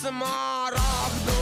смарагду